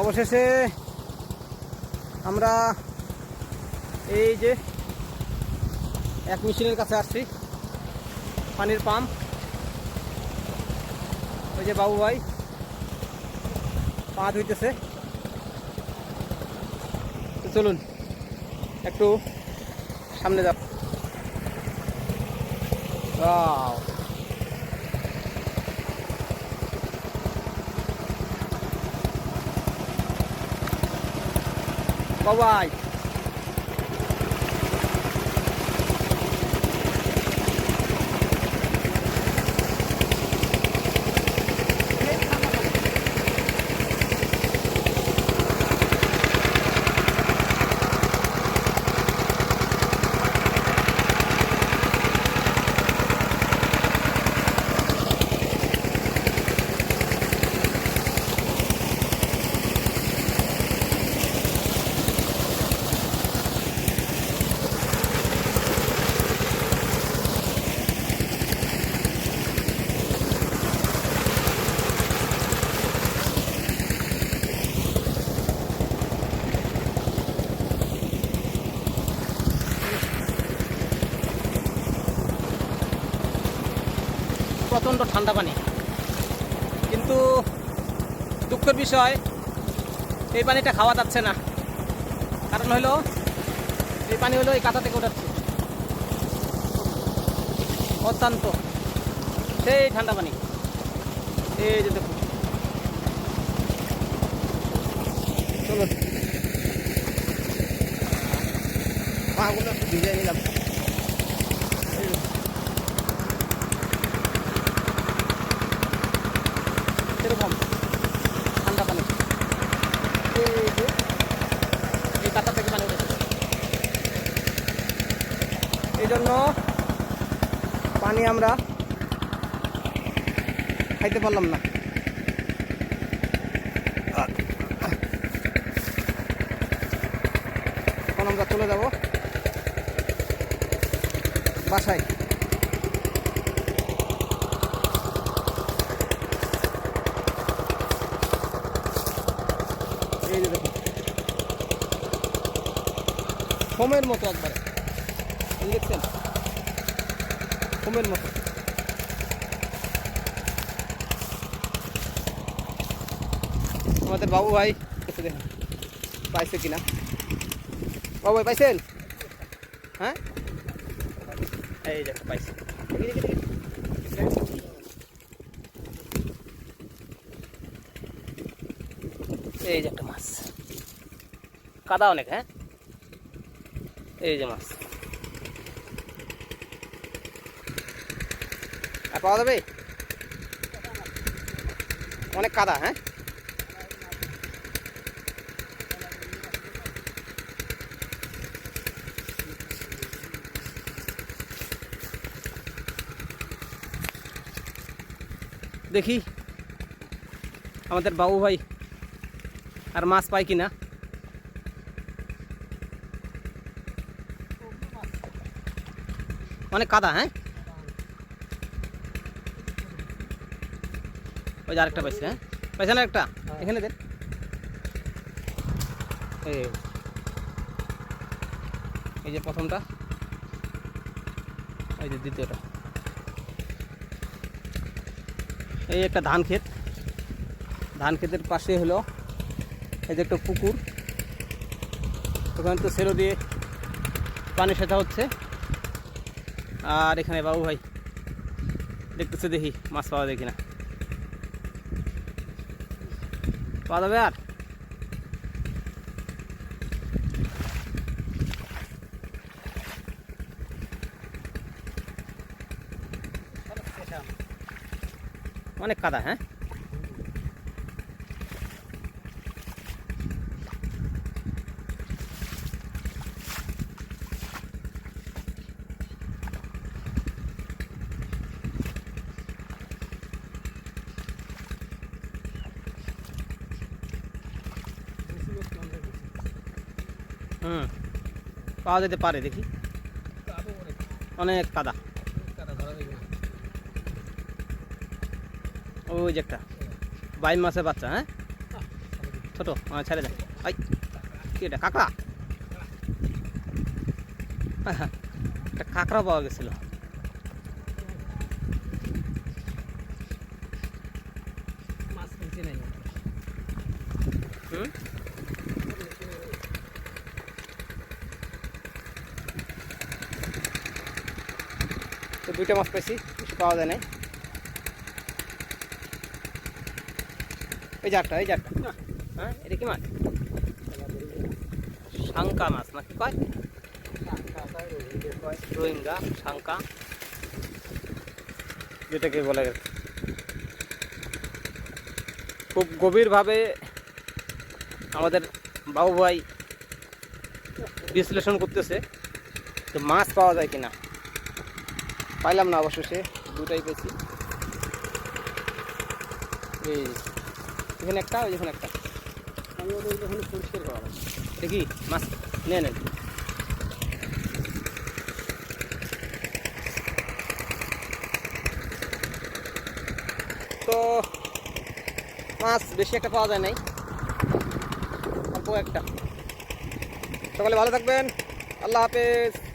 অবশেষে আমরা এই যে এক মেশিনের কাছে আসছি, পানির পাম্প। ওই যে বাবু ভাই, পা ধুইতেছে। চলুন, একটু সামনে যাব বাবাই প্রচণ্ড ঠান্ডা পানি। কিন্তু দুঃখের বিষয়, এই পানিটা খাওয়া যাচ্ছে না। কারণ হলো, এই পানি হলো এই কাঁথা থেকে ওঠাচ্ছে অত্যন্ত। সেই ঠান্ডা পানি। এই যে দেখুন। চলুন। পাগুলো একটু ভিজিয়ে নিলাম এই যে। এরকম ঠান্ডা পানি এই যে এই কাতা থেকে পানি উঠেছে এই জন্য পানি আমরা খাইতে পারলাম না। এখন আমরা চলে যাব বাসায়। এই মতো একবারে। এই দেখছেন ফোমের মতো আমাদের বাবু ভাই এসে দেখুন পাইছে কিনা বাবু ভাই পাইছেন হ্যাঁ এই যে পাইছে দেখি, দেখি, দেখি। এই যে একটা মাছ কাদা অনেক হ্যাঁ এই যে মাছ আর পাওয়া যাবে অনেক কাদা হ্যাঁ দেখি আমাদের বাবু ভাই আর মাছ পাই কিনা অনেক কাদা হ্যাঁ ওই যে আরেকটা পাইছে হ্যাঁ? পাইছে না একটা? এখানে দেন। এই এই যে প্রথমটা এই যে দ্বিতীয়টা। এই একটা ধান ক্ষেত। ধান ক্ষেতের পাশে হলো এই যে একটা পুকুর। ওখানে তো সেলো দিয়ে পানি সেটা হচ্ছে। আর এখানে বাবু ভাই দেখতেছে দেখি মাছ পাওয়া যায় কিনা। পাওয়া যাবে আর। অনেক কাদা হ্যাঁ? হুম। পাওয়া যেতে পারে দেখি। অনেক কাদা। ওই যে একটা। বাইম মাছের বাচ্চা হ্যাঁ? ছোট হ্যাঁ ছেড়ে দেন আই কি এটা কাঁকড়া? হ্যাঁ, একটা কাঁকড়া পাওয়া গেছিল। মাছ কিনছি নাই। হুম? দুইটা মাছ পাইছি পাওয়া যায় নাই। এই চারটা এই চারটা হ্যাঁ এটা কি মাছ? শাঙ্কা মাছ না কি কয়? রোহিঙ্গা শাঙ্কা যেটাকে বলে খুব গভীরভাবে আমাদের বাবু ভাই বিশ্লেষণ করতেছে তো মাছ পাওয়া যায় কিনা। পাইলাম না অবশেষে, দুটাই পেয়েছি। এই, এখানে একটা, ওই এখানে একটা। আমি ওদের যখন পরিষ্কার করা দেখি, মাছ নেন তো, মাছ বেশি একটা পাওয়া যায় নাই। অল্প একটা। সকালে ভালো থাকবেন। আল্লাহ হাফেজ।